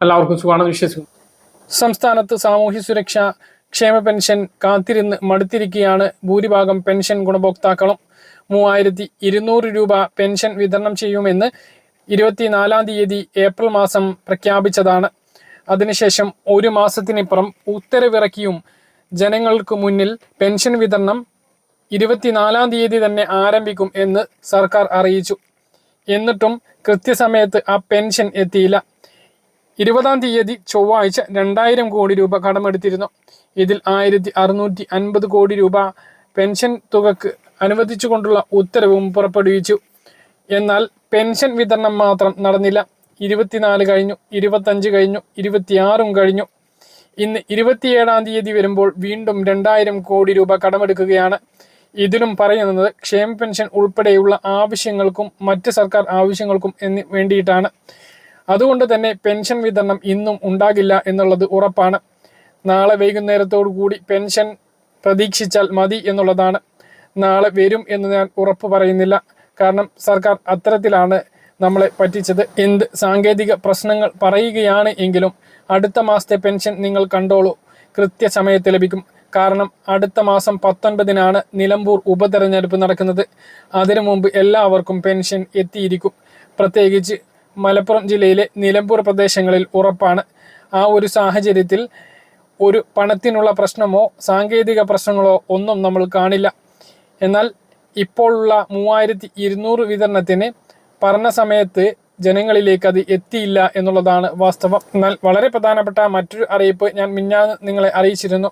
എല്ലാവർക്കും സുഖമാണെന്ന് വിശ്വസിക്കുന്നു. സംസ്ഥാനത്ത് സാമൂഹ്യ സുരക്ഷ ക്ഷേമ പെൻഷൻ കാത്തിരുന്ന് മടുത്തിരിക്കുകയാണ് ഭൂരിഭാഗം പെൻഷൻ ഗുണഭോക്താക്കളും. മൂവായിരത്തി ഇരുന്നൂറ് രൂപ പെൻഷൻ വിതരണം ചെയ്യുമെന്ന് ഇരുപത്തിനാലാം തീയതി ഏപ്രിൽ മാസം പ്രഖ്യാപിച്ചതാണ്. അതിനുശേഷം ഒരു മാസത്തിനിപ്പുറം ഉത്തരവിറക്കിയും ജനങ്ങൾക്ക് മുന്നിൽ പെൻഷൻ വിതരണം ഇരുപത്തിനാലാം തീയതി തന്നെ ആരംഭിക്കും എന്ന് സർക്കാർ അറിയിച്ചു. എന്നിട്ടും കൃത്യസമയത്ത് ആ പെൻഷൻ എത്തിയില്ല. ഇരുപതാം തീയതി ചൊവ്വാഴ്ച രണ്ടായിരം കോടി രൂപ കടമെടുത്തിരുന്നു. ഇതിൽ ആയിരത്തി അറുന്നൂറ്റി അൻപത് കോടി രൂപ പെൻഷൻ തുകക്ക് അനുവദിച്ചുകൊണ്ടുള്ള ഉത്തരവും പുറപ്പെടുവിച്ചു. എന്നാൽ പെൻഷൻ വിതരണം മാത്രം നടന്നില്ല. ഇരുപത്തിനാല് കഴിഞ്ഞു ഇരുപത്തഞ്ച് കഴിഞ്ഞു ഇരുപത്തിയാറും കഴിഞ്ഞു. ഇന്ന് ഇരുപത്തിയേഴാം തീയതി വരുമ്പോൾ വീണ്ടും രണ്ടായിരം കോടി രൂപ കടമെടുക്കുകയാണ്. ഇതിലും പറയുന്നത് ക്ഷേമ പെൻഷൻ ഉൾപ്പെടെയുള്ള ആവശ്യങ്ങൾക്കും മറ്റ് സർക്കാർ ആവശ്യങ്ങൾക്കും എന്ന് വേണ്ടിയിട്ടാണ്. അതുകൊണ്ട് തന്നെ പെൻഷൻ വിതരണം ഇന്നും ഉണ്ടാകില്ല എന്നുള്ളത് ഉറപ്പാണ്. നാളെ വൈകുന്നേരത്തോടു കൂടി പെൻഷൻ പ്രതീക്ഷിച്ചാൽ മതി എന്നുള്ളതാണ്. നാളെ വരും എന്ന് ഞാൻ ഉറപ്പ് പറയുന്നില്ല. കാരണം സർക്കാർ അത്തരത്തിലാണ് നമ്മളെ പറ്റിച്ചത്. എന്ത് സാങ്കേതിക പ്രശ്നങ്ങൾ പറയുകയാണ് എങ്കിലും അടുത്ത മാസത്തെ പെൻഷൻ നിങ്ങൾ കണ്ടോളൂ. കൃത്യസമയത്ത് ലഭിക്കും. കാരണം അടുത്ത മാസം പത്തൊൻപതിനാണ് നിലമ്പൂർ ഉപതെരഞ്ഞെടുപ്പ് നടക്കുന്നത്. അതിനു മുമ്പ് എല്ലാവർക്കും പെൻഷൻ എത്തിയിരിക്കും. പ്രത്യേകിച്ച് മലപ്പുറം ജില്ലയിലെ നിലമ്പൂർ പ്രദേശങ്ങളിൽ ഉറപ്പാണ്. ആ ഒരു സാഹചര്യത്തിൽ ഒരു പണത്തിനുള്ള പ്രശ്നമോ സാങ്കേതിക പ്രശ്നങ്ങളോ ഒന്നും നമ്മൾ കാണില്ല. എന്നാൽ ഇപ്പോഴുള്ള മൂവായിരത്തി ഇരുന്നൂറ് വിതരണത്തിന് പറഞ്ഞ സമയത്ത് ജനങ്ങളിലേക്ക് അത് എത്തിയില്ല എന്നുള്ളതാണ് വാസ്തവം. എന്നാൽ വളരെ പ്രധാനപ്പെട്ട മറ്റൊരു അറിയിപ്പ് ഞാൻ മിന്നാന്ന് നിങ്ങളെ അറിയിച്ചിരുന്നു.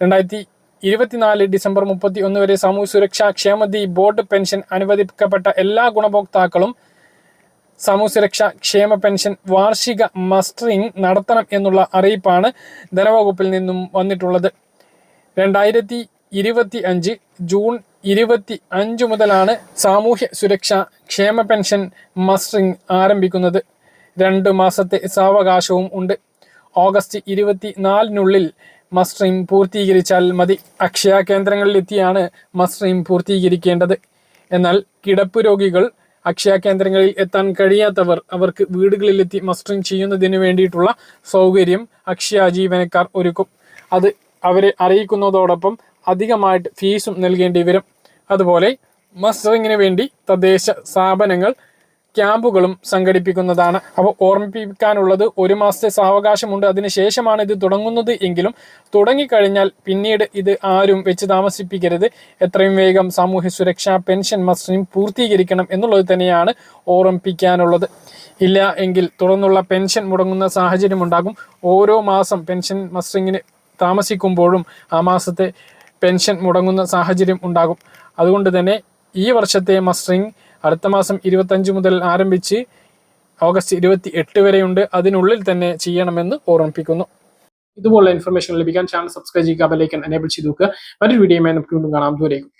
രണ്ടായിരത്തി ഇരുപത്തിനാല് ഡിസംബർ മുപ്പത്തി ഒന്ന് വരെ സാമൂഹ്യ സുരക്ഷാ ക്ഷേമനിധി ബോർഡ് പെൻഷൻ അനുവദിക്കപ്പെട്ട എല്ലാ ഗുണഭോക്താക്കളും സാമൂഹ്യ സുരക്ഷാ ക്ഷേമ പെൻഷൻ വാർഷിക മസ്റ്ററിംഗ് നടത്തണം എന്നുള്ള അറിയിപ്പാണ് ധനവകുപ്പിൽ നിന്നും വന്നിട്ടുള്ളത്. രണ്ടായിരത്തി ഇരുപത്തി അഞ്ച് ജൂൺ ഇരുപത്തി അഞ്ച് മുതലാണ് സാമൂഹ്യ സുരക്ഷ ക്ഷേമ പെൻഷൻ മസ്റ്ററിംഗ് ആരംഭിക്കുന്നത്. രണ്ട് മാസത്തെ സാവകാശവും ഉണ്ട്. ഓഗസ്റ്റ് ഇരുപത്തി നാലിനുള്ളിൽ മസ്റ്ററിംഗ് പൂർത്തീകരിച്ചാൽ മതി. അക്ഷയ കേന്ദ്രങ്ങളിലെത്തിയാണ് മസ്റ്ററിംഗ് പൂർത്തീകരിക്കേണ്ടത്. എന്നാൽ കിടപ്പ് രോഗികൾ അക്ഷയ കേന്ദ്രങ്ങളിൽ എത്താൻ കഴിയാത്തവർ അവർക്ക് വീടുകളിലെത്തി മസ്റ്ററിംഗ് ചെയ്യുന്നതിന് വേണ്ടിയിട്ടുള്ള സൗകര്യം അക്ഷയ ജീവനക്കാർ ഒരുക്കും. അത് അവരെ അറിയിക്കുന്നതോടൊപ്പം അധികമായിട്ട് ഫീസും നൽകേണ്ടി വരും. അതുപോലെ മസ്റ്ററിങ്ങിന് വേണ്ടി തദ്ദേശ സ്ഥാപനങ്ങൾ ക്യാമ്പുകളും സംഘടിപ്പിക്കുന്നതാണ്. അപ്പോൾ ഓർമ്മിപ്പിക്കാനുള്ളത് ഒരു മാസത്തെ സാവകാശമുണ്ട്. അതിനുശേഷമാണ് ഇത് തുടങ്ങുന്നത് എങ്കിലും തുടങ്ങിക്കഴിഞ്ഞാൽ പിന്നീട് ഇത് ആരും വെച്ച് താമസിപ്പിക്കരുത്. എത്രയും വേഗം സാമൂഹ്യ സുരക്ഷാ പെൻഷൻ മസ്റ്റിനും പൂർത്തീകരിക്കണം എന്നുള്ളത് തന്നെയാണ് ഓർമ്മിപ്പിക്കാനുള്ളത്. ഇല്ല എങ്കിൽ തുടർന്നുള്ള പെൻഷൻ മുടങ്ങുന്ന സാഹചര്യം ഉണ്ടാകും. ഓരോ മാസം പെൻഷൻ മസ്റ്റിങ്ങിന് താമസിക്കുമ്പോഴും ആ മാസത്തെ പെൻഷൻ മുടങ്ങുന്ന സാഹചര്യം ഉണ്ടാകും. അതുകൊണ്ട് തന്നെ ഈ വർഷത്തെ മസ്റ്ററിംഗ് അടുത്ത മാസം ഇരുപത്തഞ്ച് മുതൽ ആരംഭിച്ച് ഓഗസ്റ്റ് ഇരുപത്തി എട്ട് വരെയുണ്ട്. അതിനുള്ളിൽ തന്നെ ചെയ്യണമെന്ന് ഓർമ്മിപ്പിക്കുന്നു. ഇതുപോലുള്ള ഇൻഫർമേഷൻ ലഭിക്കാൻ ചാനൽ സബ്സ്ക്രൈബ് ചെയ്യുക ബെല്ലൈക്കൻ എനേബിൾ ചെയ്തു നോക്കുക മറ്റൊരു വീഡിയോയുമായി നമുക്ക് വീണ്ടും കാണാം. ദൂരേക്കും